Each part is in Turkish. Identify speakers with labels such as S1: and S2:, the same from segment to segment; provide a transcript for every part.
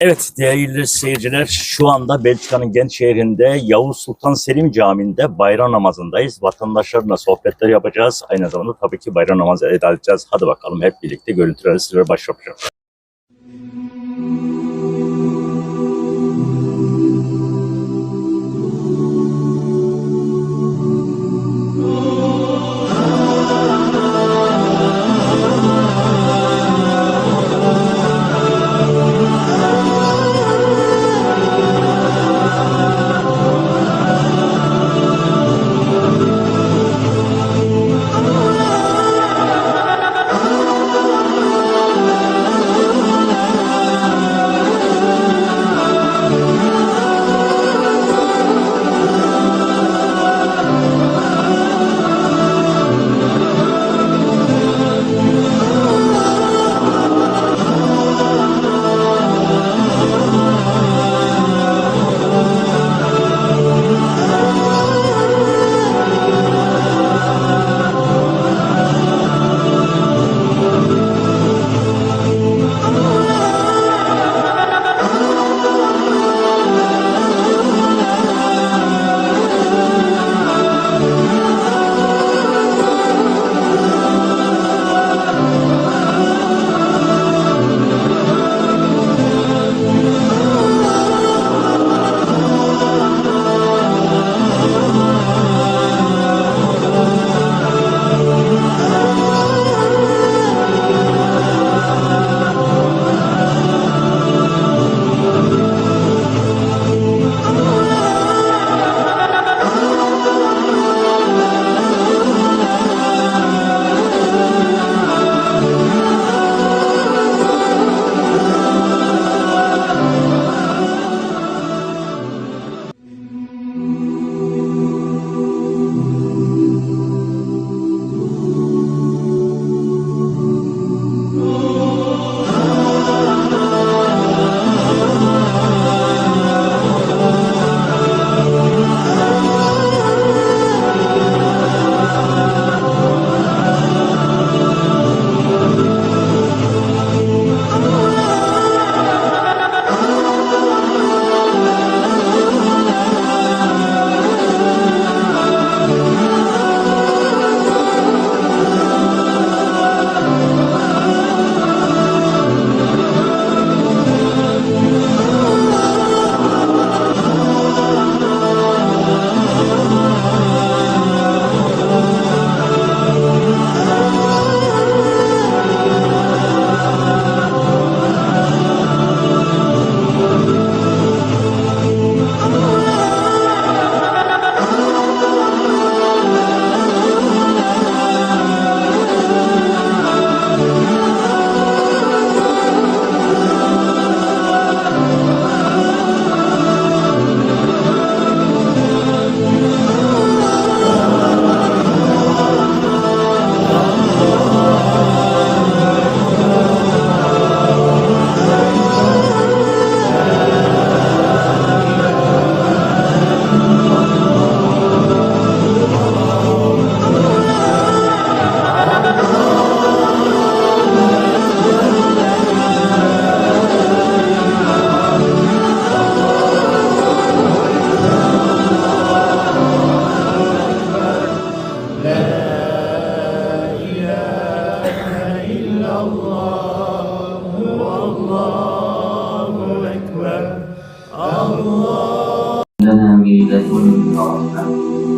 S1: Evet değerli seyirciler şu anda Belçika'nın Gent şehrinde Yavuz Sultan Selim Camii'nde bayram namazındayız. Vatandaşlarla sohbetler yapacağız. Aynı zamanda tabii ki bayram namazı eda edeceğiz. Hadi bakalım hep birlikte görüntüleri sizlere başlatacağım.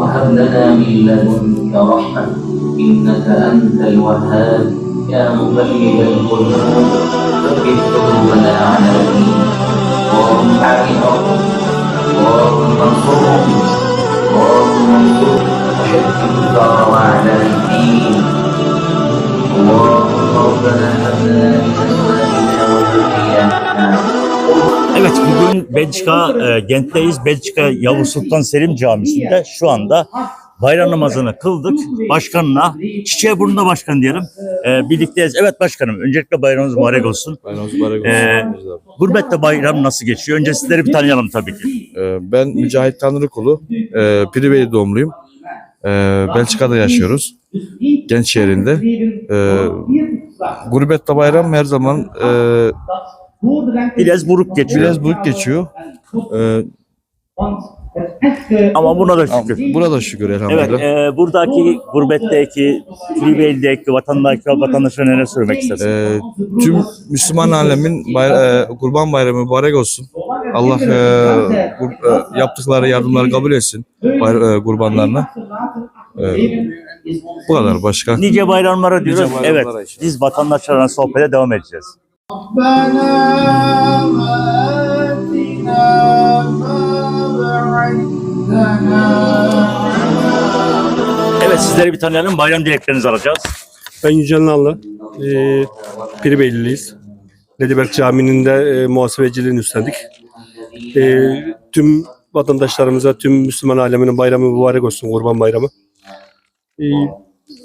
S2: وهب لنا من لدنك رحمة إنك أنت الوهاب. يا مقلب القلوب ثبت قلوبنا على دينك اللهم علمهم اللهم انصرهم اللهم انصر وشتت الثار على الدين. اللهم ربنا هب لنا من أزواجنا وذرياتنا
S1: Evet bugün Belçika e, Gent'teyiz. Belçika Yavuz Sultan Selim Camisi'nde şu anda bayram namazını kıldık. Başkanına, çiçeğe burnuna başkan diyelim. E, birlikteyiz. Evet başkanım öncelikle bayramınız mübarek olsun.
S3: Bayramınız mübarek olsun. Abi.
S1: Gurbette bayram nasıl geçiyor? Önce sizleri bir tanıyalım tabii ki.
S3: Ee, ben Mücahit Tanrıkulu, e, Piriveli doğumluyum. Ee, Belçika'da yaşıyoruz. Genç şehrinde. Ee, gurbette bayram her zaman e,
S1: biraz buruk geçiyor.
S3: Biraz büyük geçiyor. Ee,
S1: Ama buna da şükür.
S3: burada şükür
S1: Evet,
S3: elhamdülillah.
S1: e, buradaki gurbetteki, Tribeli'deki vatandaş, vatandaşlara neler söylemek istersin?
S3: Ee, tüm Müslüman alemin bay- e, kurban bayramı mübarek olsun. Allah e, kur- e, yaptıkları yardımları kabul etsin bay- e, kurbanlarına. E, bu kadar başka.
S1: Nice bayramlara diyoruz.
S3: Nice bayramlara
S1: evet,
S3: inşallah.
S1: biz vatandaşlarla sohbete devam edeceğiz. Evet, sizleri bir tanıyalım. Bayram dileklerinizi alacağız.
S4: Ben Yücel Nallı. E, Piribeyliyiz. Lediberk Camii'nin de e, muhasebeciliğini üstlendik. E, tüm vatandaşlarımıza, tüm Müslüman aleminin bayramı mübarek olsun, Kurban Bayramı. E,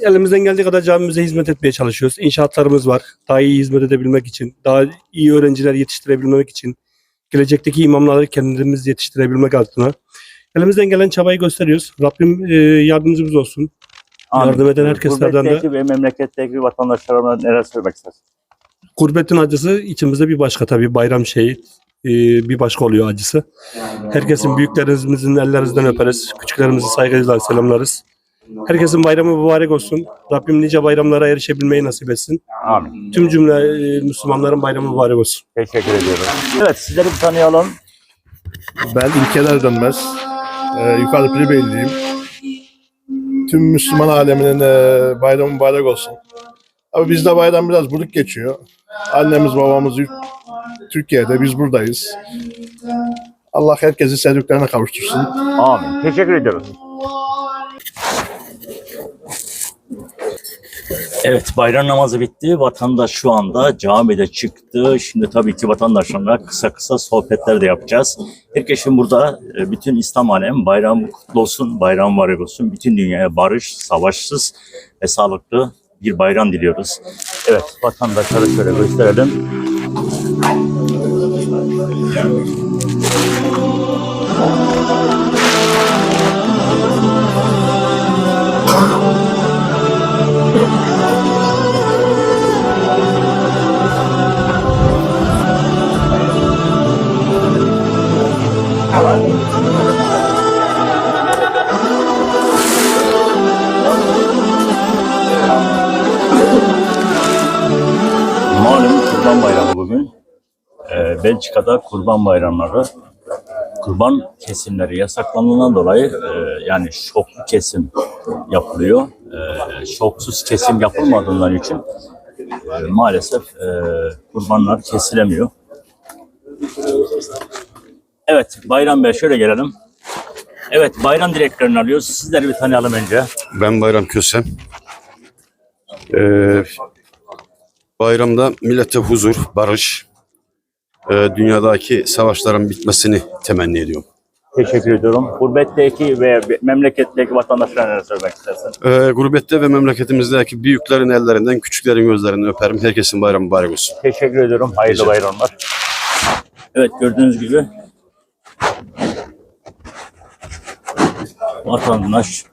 S4: elimizden geldiği kadar camimize hizmet etmeye çalışıyoruz. İnşaatlarımız var. Daha iyi hizmet edebilmek için, daha iyi öğrenciler yetiştirebilmek için, gelecekteki imamları kendimiz yetiştirebilmek adına. Elimizden gelen çabayı gösteriyoruz. Rabbim e, yardımcımız olsun. Yardım eden herkeslerden de-
S1: ve memleketteki vatandaşlarına neler söylemek istersin?
S4: Gurbetin acısı içimizde bir başka tabii bayram şeyi e, bir başka oluyor acısı. Herkesin büyüklerimizin ellerinizden öperiz. Küçüklerimizi saygıyla selamlarız. Herkesin bayramı mübarek olsun. Rabbim nice bayramlara erişebilmeyi nasip etsin.
S1: Amin.
S4: Tüm cümle e, Müslümanların bayramı mübarek olsun.
S1: Teşekkür ediyorum. Evet, sizleri bir tanıyalım.
S5: Ben İlkeler Dönmez. Ee, yukarıda Piribeyli'yim. Tüm Müslüman aleminin e, bayramı mübarek olsun. Abi bizde bayram biraz buruk geçiyor. Annemiz babamız yurt- Türkiye'de, biz buradayız. Allah herkesi sevdiklerine kavuştursun.
S1: Amin. Teşekkür ediyoruz. Evet bayram namazı bitti. Vatandaş şu anda camide çıktı. Şimdi tabii ki vatandaşlarla kısa kısa sohbetler de yapacağız. Herkesin burada e, bütün İslam alemi bayram kutlu olsun, bayram mübarek olsun. Bütün dünyaya barış, savaşsız ve sağlıklı bir bayram diliyoruz. Evet vatandaşlara şöyle gösterelim. Malum Belçika'da Kurban Bayramları, kurban kesimleri yasaklandığından dolayı e, yani şoklu kesim yapılıyor. E, şoksuz kesim yapılmadığından için e, maalesef e, kurbanlar kesilemiyor. Evet Bayram Bey şöyle gelelim. Evet bayram dileklerini alıyoruz. Sizleri bir tanıyalım önce.
S6: Ben Bayram Kösem. Ee, bayramda millete huzur, barış, dünyadaki savaşların bitmesini temenni ediyorum.
S1: Teşekkür ediyorum. Gurbetteki ve memleketteki vatandaşlara neler söylemek istersin?
S6: Ee, gurbette ve memleketimizdeki büyüklerin ellerinden, küçüklerin gözlerinden öperim. Herkesin bayramı mübarek olsun.
S1: Teşekkür ediyorum. Hayırlı bayramlar. Evet gördüğünüz gibi vatandaş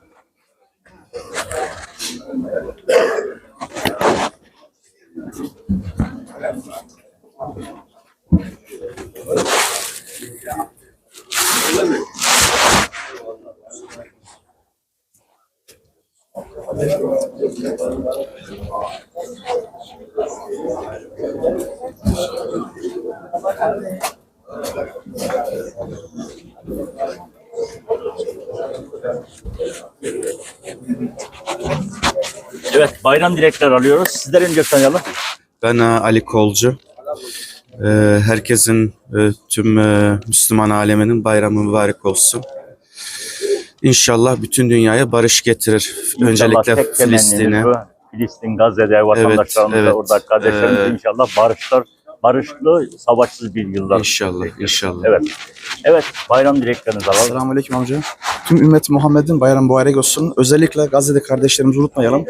S1: Evet bayram dilekleri alıyoruz. Sizleri önce tanıyalım.
S6: Ben e, Ali Kolcu. Ee, herkesin, e, tüm e, Müslüman aleminin bayramı mübarek olsun. İnşallah bütün dünyaya barış getirir.
S1: İnşallah
S6: Öncelikle
S1: tek temennimiz
S6: Filistin'e.
S1: bu. Filistin, Gazze'de vatandaşlarımız
S6: evet.
S1: da orada kardeşlerimiz
S6: Ee,
S1: inşallah barışlar, barışlı, savaşsız bir yıllar.
S6: İnşallah, inşallah.
S1: Evet. Evet, bayram dileklerinizi alalım.
S7: Selamünaleyküm amca. Tüm ümmet Muhammed'in bayramı mübarek olsun. Özellikle Gazze'deki kardeşlerimizi unutmayalım.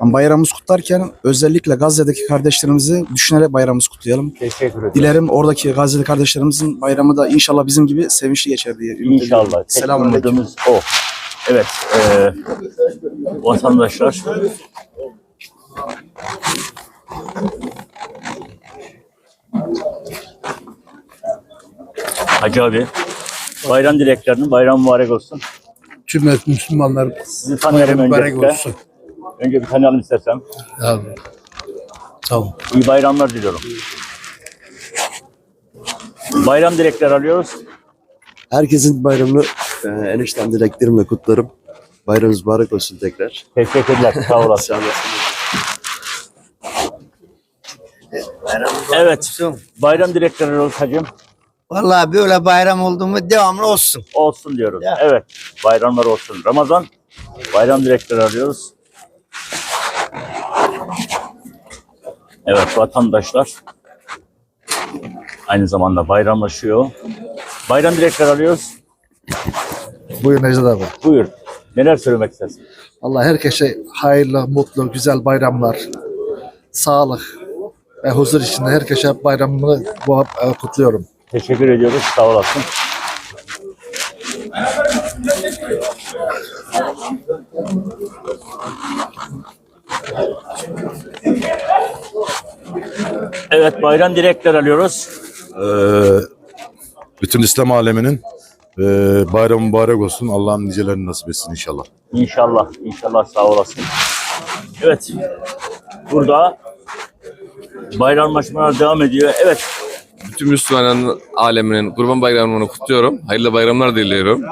S7: Yani bayramımızı kutlarken özellikle Gazze'deki kardeşlerimizi düşünerek bayramımızı kutlayalım.
S1: Teşekkür ederim.
S7: Dilerim oradaki Gazze'deki kardeşlerimizin bayramı da inşallah bizim gibi sevinçli geçer diye.
S1: İnşallah. Tek
S7: Selamünaleyküm.
S1: umudumuz o. Evet. E, vatandaşlar Hacı abi. Bayram dileklerinin bayram mübarek olsun.
S8: Cümlet Müslümanlar
S1: Sizi tanıyalım
S8: mübarek
S1: öncelikle.
S8: olsun.
S1: Önce bir tanıyalım istersem.
S8: Abi. Tamam.
S1: İyi bayramlar diliyorum. Bayram dilekleri alıyoruz.
S9: Herkesin bayramını e, enişten dileklerimle kutlarım. Bayramınız mübarek olsun tekrar.
S1: Teşekkürler. Sağ olasın.
S9: Sağ olasın.
S1: Evet. Bayram dilekleri alıyoruz hacım.
S10: Vallahi böyle bayram oldu mu devamlı olsun.
S1: Olsun diyoruz. Evet. Bayramlar olsun. Ramazan bayram dilekleri alıyoruz. Evet vatandaşlar aynı zamanda bayramlaşıyor. Bayram dilekleri alıyoruz.
S8: Buyur Necdet abi.
S1: Buyur. Neler söylemek istersin?
S8: Allah herkese hayırlı, mutlu, güzel bayramlar, sağlık ve huzur içinde herkese bayramını bu- e, kutluyorum.
S1: Teşekkür ediyoruz. Sağ olasın. Evet bayram dilekler alıyoruz.
S11: Ee, bütün İslam aleminin e, bayramı mübarek olsun. Allah'ın nicelerini nasip etsin inşallah.
S1: İnşallah, inşallah sağ olasın. Evet, burada bayramlaşmalar devam ediyor. Evet,
S3: Bütün Müslüman aleminin Kurban Bayramı'nı kutluyorum. Hayırlı bayramlar diliyorum.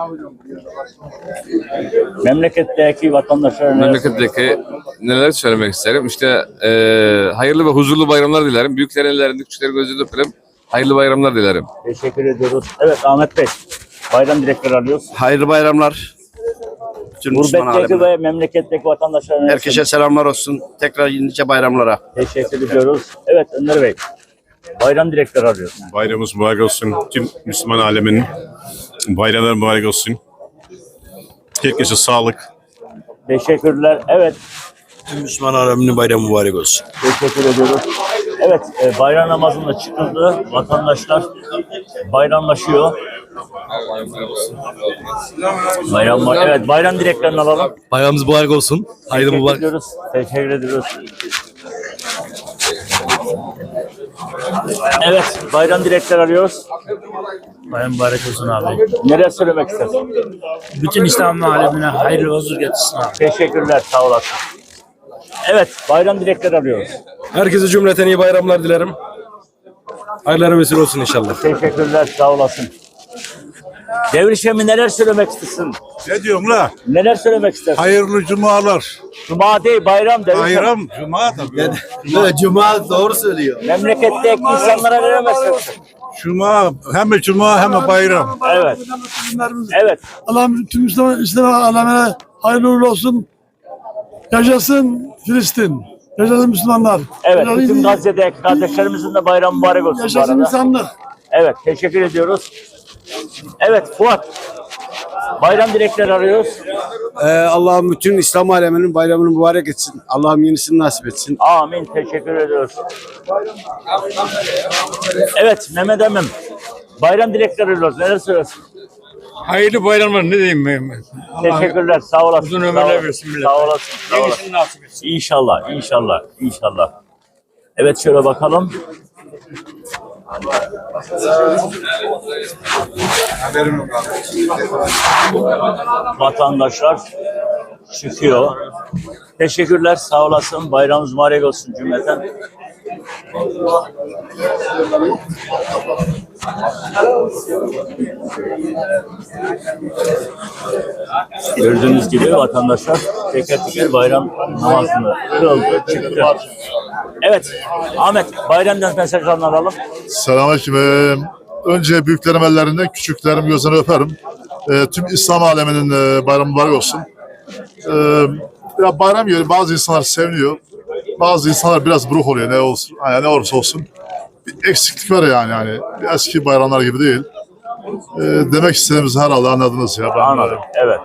S1: memleketteki vatandaşlara neler-
S3: Memleketteki neler söylemek isterim? İşte e, hayırlı ve huzurlu bayramlar dilerim. Büyüklerin ellerinde, küçüklerin gözünde öperim. Hayırlı bayramlar dilerim.
S1: Teşekkür ediyoruz. Evet Ahmet Bey, bayram dilekleri alıyoruz.
S9: Hayırlı bayramlar. Bütün Müslüman
S1: Gurbetteki
S9: alemine.
S1: ve memleketteki vatandaşlara neler
S9: Herkese selamlar olsun. Tekrar nice bayramlara.
S1: Teşekkür ediyoruz. Evet Önder Bey, bayram dilekleri alıyoruz.
S11: Bayramımız mübarek olsun. Tüm Müslüman aleminin bayramları mübarek olsun. Herkese sağlık.
S1: Teşekkürler. Evet,
S9: Tüm Müslüman aleminin bayramı mübarek olsun.
S1: Teşekkür ediyoruz. Evet, e, bayram namazında çıkıldı. Vatandaşlar bayramlaşıyor. Bayram var. Evet, bayram dileklerini alalım.
S3: Bayramımız mübarek olsun. Hayırlı
S1: Teşekkür ediyoruz. Teşekkür ediyoruz. Evet, bayram dilekleri arıyoruz.
S12: Bayram mübarek olsun abi.
S1: Neler söylemek istersin?
S12: Bütün İslam alemine hayırlı huzur getirsin abi.
S1: Teşekkürler, sağ olasın. Evet, bayram dilekleri arıyoruz.
S3: Herkese cümleten iyi bayramlar dilerim. Hayırlara vesile olsun inşallah.
S1: Teşekkürler, sağ olasın. Devrişemi neler söylemek istersin?
S11: Ne diyorsun la?
S1: Neler söylemek istersin?
S11: Hayırlı cumalar.
S1: Cuma değil, bayram devrişem.
S11: Bayram, cuma tabii.
S9: Cuma doğru söylüyor.
S1: Memleketteki insanlara veremezsin.
S11: Cuma, hem cuma hem bayram.
S1: Evet. Evet.
S8: Allah'ım tüm İslam, İslam alemine hayırlı olsun. Yaşasın Filistin. Yaşasın Müslümanlar.
S1: Evet. Bütün Gazze'deki kardeşlerimizin de bayram mübarek olsun
S8: Yaşasın insanlık.
S1: Evet. Teşekkür ediyoruz. Evet Fuat. Bayram dilekleri arıyoruz.
S9: Ee, Allah'ım bütün İslam aleminin bayramını mübarek etsin. Allah'ım yenisini nasip etsin.
S1: Amin. Teşekkür ediyoruz. Evet Mehmet Emin. Bayram dilekleri arıyoruz. Neler söylersin?
S12: Hayırlı bayramlar ne diyeyim ben?
S1: Teşekkürler. Sağ olasın.
S12: Uzun ömürler versin millet.
S1: Sağ olasın. Sağ olasın.
S12: nasip etsin.
S1: İnşallah, inşallah, inşallah. Evet şöyle bakalım. Vatandaşlar çıkıyor. Teşekkürler, sağ olasın. Bayramınız mübarek olsun cümleten. Gördüğünüz gibi vatandaşlar teker teker bayram namazını kıldı, çıktı. Evet, Ahmet bayramdan mesajlarını alalım.
S11: Selamünaleyküm. Önce büyüklerim ellerinden, küçüklerim gözünü öperim. Ee, tüm İslam aleminin e, bayramı mübarek olsun. Ee, ya bayram yeri bazı insanlar seviniyor. Bazı insanlar biraz buruk oluyor ne olsun. Yani ne olursa olsun. Bir eksiklik var yani. yani. Eski bayramlar gibi değil. Ee, demek istediğimizi herhalde anladınız ya. Ben
S1: Anladım, evet.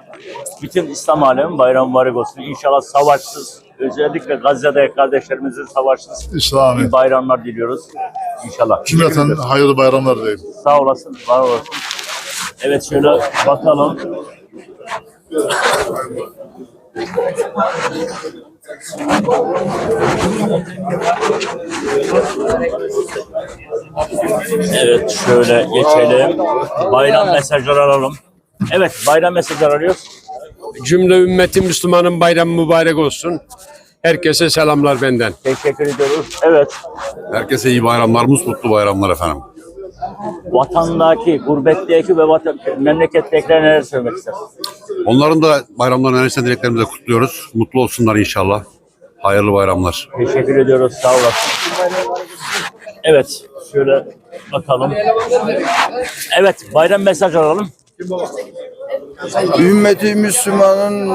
S1: Bütün İslam alemi bayram mübarek olsun. İnşallah savaşsız, özellikle Gazze'de kardeşlerimizin savaşsız
S11: İslam'ı.
S1: iyi bayramlar diliyoruz. İnşallah.
S11: Cümleten hayırlı bayramlar diyeyim.
S1: Sağ olasın, var olasın. Evet şöyle bakalım. Evet şöyle geçelim. Bayram mesajları alalım. Evet bayram mesajları arıyoruz.
S13: Cümle ümmeti Müslümanın bayramı mübarek olsun. Herkese selamlar benden.
S1: Teşekkür ediyoruz. Evet
S14: Herkese iyi bayramlarımız, mutlu bayramlar efendim.
S1: Vatandaki, gurbetteki ve vatan, memlekettekiler neler söylemek ister?
S14: Onların da bayramlarını en dileklerimizi kutluyoruz. Mutlu olsunlar inşallah. Hayırlı bayramlar.
S1: Teşekkür ediyoruz. Sağ olasın. Evet. Şöyle bakalım. Evet. Bayram mesaj alalım.
S10: Ümmeti Müslümanın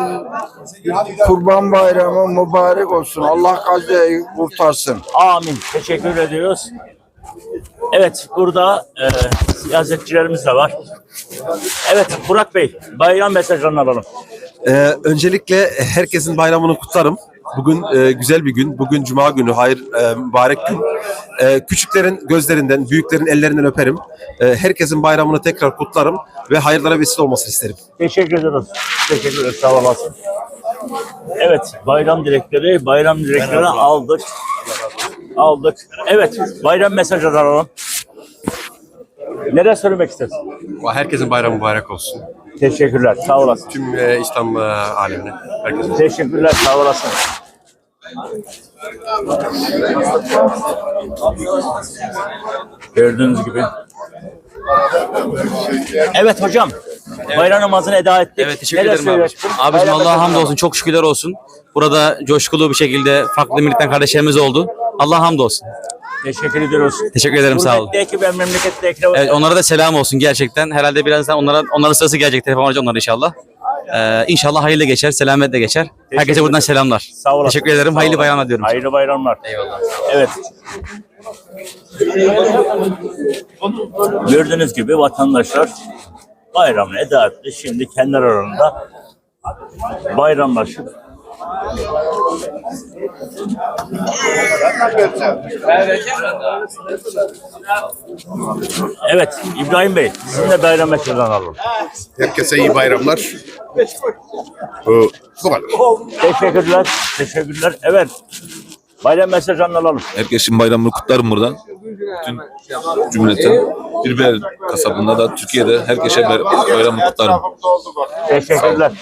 S10: kurban bayramı mübarek olsun. Allah Gazze'yi kurtarsın.
S1: Amin. Teşekkür ediyoruz. Evet. Burada e, siyasetçilerimiz de var. Evet. Burak Bey. Bayram mesajlarını alalım.
S15: Ee, öncelikle herkesin bayramını kutlarım. Bugün e, güzel bir gün. Bugün Cuma günü. Hayır e, mübarek gün. E, küçüklerin gözlerinden, büyüklerin ellerinden öperim. E, herkesin bayramını tekrar kutlarım ve hayırlara vesile olmasını isterim.
S1: Teşekkür ederiz. Teşekkür ederiz. Sağ olasın. Evet. Bayram dilekleri, bayram dilekleri aldık. Aldık. Evet. Bayram mesajları alalım. Neler söylemek istersin?
S15: Herkesin bayramı mübarek olsun.
S1: Teşekkürler. Sağ olasın.
S15: Tüm e, İslam alemine. Herkesin.
S1: Teşekkürler. Sağ olasın. Gördüğünüz gibi. Evet hocam. Bayram namazını eda ettik.
S16: Evet teşekkür
S1: Neler
S16: ederim abi. Abicim
S1: Bayram
S16: Allah'a hamdolsun. Çok şükürler olsun. Burada coşkulu bir şekilde farklı milletten kardeşlerimiz oldu. Allah hamdolsun.
S1: Teşekkür ediyoruz.
S16: Teşekkür ederim sağ olun.
S1: Gurbetteki ve memleketteki
S16: Evet onlara da selam olsun gerçekten. Herhalde birazdan onlara onların sırası gelecek telefon arayacağım onlara inşallah. Ee, inşallah hayırlı geçer, selametle geçer. Herkese buradan selamlar.
S1: Sağ olasın.
S16: Teşekkür ederim.
S1: Sağ
S16: Hayırlı bayramlar diyorum.
S1: Hayırlı bayramlar.
S16: Eyvallah.
S1: Evet. Gördüğünüz gibi vatandaşlar bayramını eda etti. Şimdi kendi aralarında bayramlaşıp Evet İbrahim Bey sizin de bayram mesajını alalım.
S14: Herkese iyi bayramlar. Bu kadar.
S1: Teşekkürler. Teşekkürler. Evet. Bayram mesajını alalım.
S15: Herkesin bayramını kutlarım buradan. Bütün cümleten. Birbir kasabında da Türkiye'de herkese bayramını kutlarım.
S1: Teşekkürler.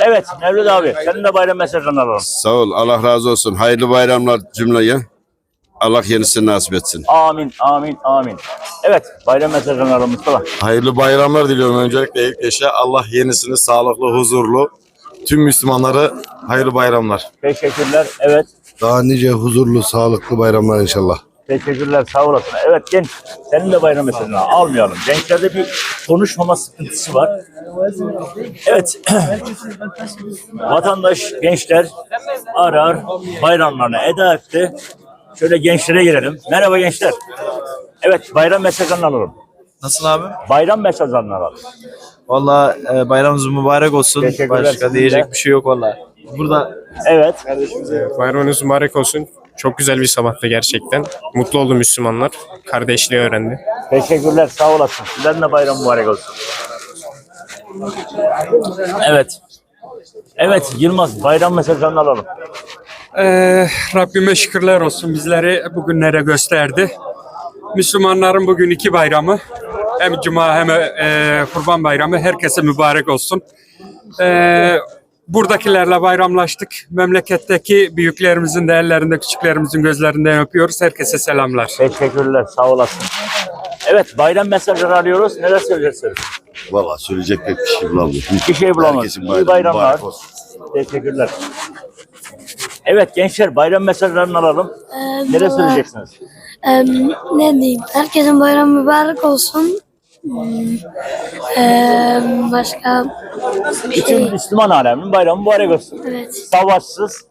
S1: Evet Mevlüt abi senin de bayram mesajını alalım.
S14: Sağ ol. Allah razı olsun. Hayırlı bayramlar cümleye. Allah yenisini nasip etsin.
S1: Amin, amin, amin. Evet, bayram mesajını alalım Mustafa.
S14: Hayırlı bayramlar diliyorum öncelikle ilk eşe. Allah yenisini sağlıklı, huzurlu. Tüm Müslümanlara hayırlı bayramlar.
S1: Teşekkürler, evet.
S14: Daha nice huzurlu, sağlıklı bayramlar inşallah.
S1: Teşekkürler, sağ olasın. Evet genç, senin de bayram mesajını almayalım. Gençlerde bir konuşmama sıkıntısı var. Evet, vatandaş, gençler arar, bayramlarını eda etti. Şöyle gençlere girelim. Merhaba gençler. Evet, bayram mesajını alalım.
S15: Nasıl abi?
S1: Bayram mesajını alalım.
S15: Valla e, bayramımız mübarek olsun.
S1: Teşekkürler,
S15: Başka
S1: sizin
S15: diyecek
S1: de.
S15: bir şey yok valla. Burada
S1: Evet,
S13: Bayramınız mübarek olsun. Çok güzel bir sabahtı gerçekten. Mutlu oldu Müslümanlar. Kardeşliği öğrendi.
S1: Teşekkürler, sağ olasın. Sizlerin de bayram mübarek olsun. Evet. Evet, Yılmaz, bayram mesajını alalım.
S13: Ee, Rabbime şükürler olsun bizleri bugünlere gösterdi. Müslümanların bugün iki bayramı. Hem Cuma hem e, Kurban Bayramı. Herkese mübarek olsun. Ee, buradakilerle bayramlaştık. Memleketteki büyüklerimizin de ellerinde, küçüklerimizin gözlerinden öpüyoruz. Herkese selamlar.
S1: Teşekkürler, sağ olasın. Evet, bayram mesajları arıyoruz. Neler söyleyeceksiniz?
S14: Valla söyleyecek pek bir şey bulamadım.
S1: Bir şey bulamadım.
S14: Herkesin
S1: İyi
S14: bayramı
S1: bayramlar. Teşekkürler. Evet gençler bayram mesajlarını alalım. Neler söyleyeceksiniz?
S17: ne diyeyim? Herkesin bayramı mübarek olsun. Eee, başka
S1: Bütün Müslüman aleminin bayramı mübarek olsun.
S17: evet.
S1: Savaşsız,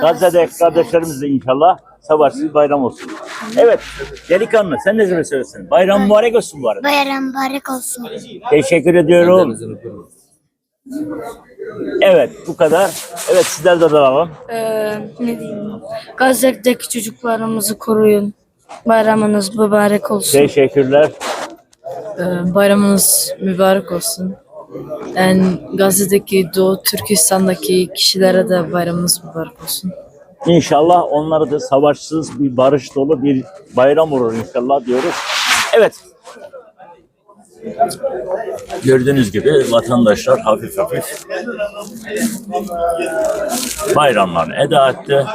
S1: Gazze'deki kardeşlerimiz de inşallah savaşsız bayram olsun. Evet, delikanlı sen ne söylüyorsun? Bayram mübarek olsun bu arada.
S17: Bayram mübarek olsun.
S1: Teşekkür ediyorum. Evet, bu kadar. Evet, sizler de alalım.
S17: ne diyeyim? Gazze'deki çocuklarımızı koruyun. Bayramınız mübarek olsun.
S1: Teşekkürler.
S17: Bayramınız mübarek olsun. Yani Gazze'deki Doğu Türkistan'daki kişilere de bayramınız mübarek olsun.
S1: İnşallah onlara da savaşsız bir barış dolu bir bayram olur inşallah diyoruz. Evet. Gördüğünüz gibi vatandaşlar hafif hafif bayramlarını eda etti.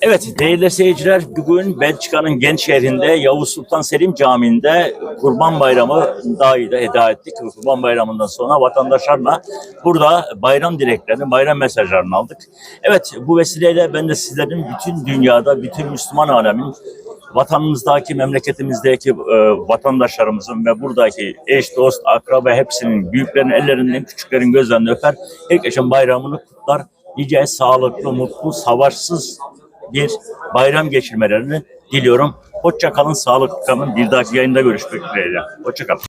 S1: Evet değerli seyirciler bugün Belçika'nın genç şehrinde Yavuz Sultan Selim Camii'nde Kurban Bayramı dahi de eda ettik. Kurban Bayramı'ndan sonra vatandaşlarla burada bayram dileklerini, bayram mesajlarını aldık. Evet bu vesileyle ben de sizlerin bütün dünyada, bütün Müslüman alemin vatanımızdaki, memleketimizdeki e, vatandaşlarımızın ve buradaki eş, dost, akraba hepsinin büyüklerin ellerinden, küçüklerin gözlerinden öper. Herkesin bayramını kutlar. Nice sağlıklı, mutlu, savaşsız bir bayram geçirmelerini diliyorum. Hoşça kalın, sağlıklı kalın. Bir dahaki yayında görüşmek dileğiyle. Hoşça kalın.